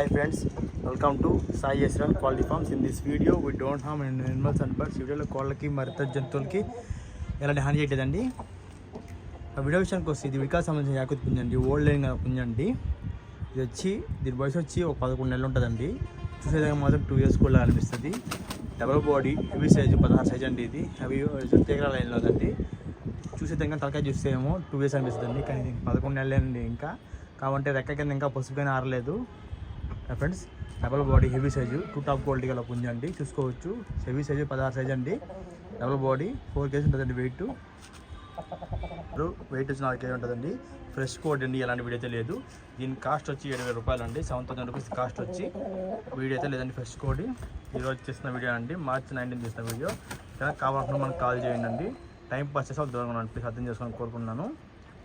Hi friends welcome to Sai Yasran quality farms in this video we don't harm and animals and birds వీడియోలో కోళ్ళకి మరి ఇతర జంతువులకి ఎలాంటి హాని చేయలేదండి ఆ వీడియో విషయానికి వస్తే ఇది వికాస్ సంబంధించిన యాకృతి పుంజండి ఓల్డ్ లైన్ పుంజండి. ఇది వచ్చి దీని వయసు వచ్చి ఒక పదకొండు నెలలు ఉంటుందండి. చూసేదాకా మాత్రం టూ ఇయర్స్ కూడా అనిపిస్తుంది. డబల్ బాడీ హెవీ సైజు పదహారు సైజ్ అండి ఇది. హెవీ తీగల లైన్లో ఉందండి. చూసేదాకా తలకాయ చూస్తే ఏమో టూ ఇయర్స్ అనిపిస్తుంది కానీ పదకొండు నెలలే అండి ఇంకా. కాబట్టి రెక్క కింద ఇంకా పసుపుకైనా ఆరలేదు. Friends double body heavy size two top quality గల పుంజ అండి. చూసుకోవచ్చు. హెవీ సైజు పదహారు సైజ్ అండి. డబల్ బాడీ ఫోర్ కేజీ ఉంటుందండి వెయిట్. వెయిట్ వచ్చి నాలుగు కేజీ ఉంటుందండి. ఫ్రెష్ కోడ్ అండి ఎలాంటి వీడియో అయితే లేదు. దీని కాస్ట్ వచ్చి ఏడు వేల రూపాయలు అండి. సెవెన్ థౌసండ్ రూపీస్ కాస్ట్ వచ్చి వీడియో అయితే లేదండి ఫ్రెష్ కోడ్. ఈరోజు చేసిన వీడియో అండి. మార్చ్ నైన్టీన్ చేసిన వీడియో. ఇలా కావాలనుకున్న మనకు కాల్ చేయండి అండి టైం పాస్ చేసే దూరంగా ఉండండి. ప్లీజ్ అర్థం చేసుకొని కోరుకున్నాను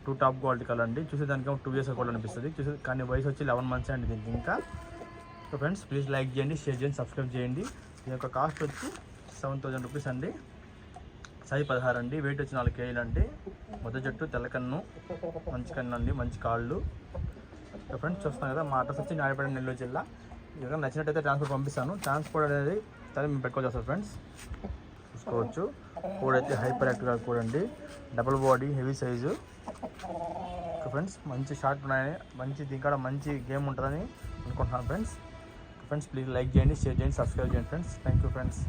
టూ టాప్ క్వాలిటీ కాలండి. చూసే చూసేదానికి టూ ఇయర్స్ కూడా అనిపిస్తుంది. చూసే కానీ వయసు వచ్చి లెవెన్ మంత్స్ అండి దీనికి ఇంకా. సో ఫ్రెండ్స్ ప్లీజ్ లైక్ చేయండి షేర్ చేయండి సబ్స్క్రైబ్ చేయండి. దీని యొక్క కాస్ట్ వచ్చి సెవెన్ థౌసండ్ రూపీస్ అండి. సైజ్ పదహారు అండి. వెయిట్ వచ్చి నాలుగు కేజీలు అండి. మొదటి జట్టు తెల్లకన్ను మంచి కన్ను అండి మంచి కాళ్ళు. సో ఫ్రెండ్స్ చూస్తాం కదా మా అడ్రస్ వచ్చి నాయుడుపేట నెల్లూరు జిల్లా. ఇక్కడ నచ్చినట్టయితే ట్రాన్స్పోర్ట్ పంపిస్తాను. ట్రాన్స్పోర్ట్ అనేది సరే మేము పెట్టుకోవచ్చు ఫ్రెండ్స్ చూసుకోవచ్చు. కోడ్ అయితే హైపర్ యాక్టివ్గా కూడా అండి. Double body heavy size friends మంచి షార్ట్ ఉన్నాయని మంచి దీనికాడ మంచి గేమ్ ఉంటుందని అనుకుంటున్నాను ఫ్రెండ్స్ ఫ్రెండ్స్ ప్లీజ్ లైక్ చేయండి షేర్ చేయండి సబ్స్క్రైబ్ చేయండి ఫ్రెండ్స్ థ్యాంక్ యూ ఫ్రెండ్స్